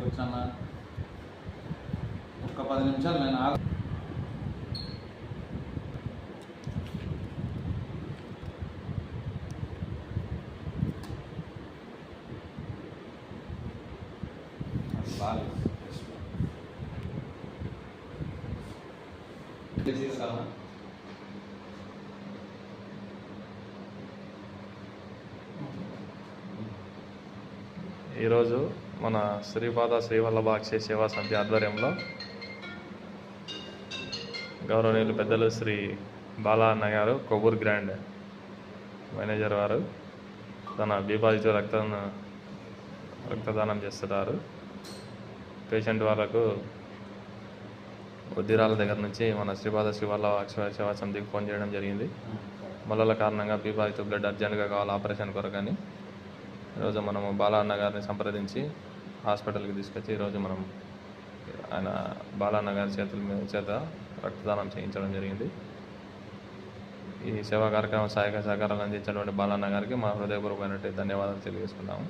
వచ్చానా ఒక్క పది నిమిషాలు నేను ఆగు బాగా ఈరోజు మన శ్రీపాద శ్రీవల్లభాక్షి సేవా సమితి ఆధ్వర్యంలో గౌరవనీయులు పెద్దలు శ్రీ బాలా అన్న గారు కొవ్వూరు గ్రాండ్ మేనేజర్ వారు తన బీపాజిటివ్ రక్త రక్తదానం చేస్తున్నారు. పేషెంట్ వాళ్ళకు ఉద్దిరాల దగ్గర నుంచి మన శ్రీపాద శ్రీవల్లభాక్షి సేవా సమితికి ఫోన్ చేయడం జరిగింది. మొలల కారణంగా బీ పాజిటివ్ బ్లడ్ అర్జెంట్గా కావాలి ఆపరేషన్ కొరకని ఈరోజు మనము బాలన్న గారిని సంప్రదించి హాస్పిటల్కి తీసుకొచ్చి ఈరోజు మనం ఆయన బాలన్న గారి చేతుల మీద చేత రక్తదానం చేయించడం జరిగింది. ఈ సేవా కార్యక్రమం సహాయక సహకారాలు అందించినటువంటి బాలన్న గారికి మా హృదయపూర్వకమైనటువంటి ధన్యవాదాలు తెలియజేసుకున్నాము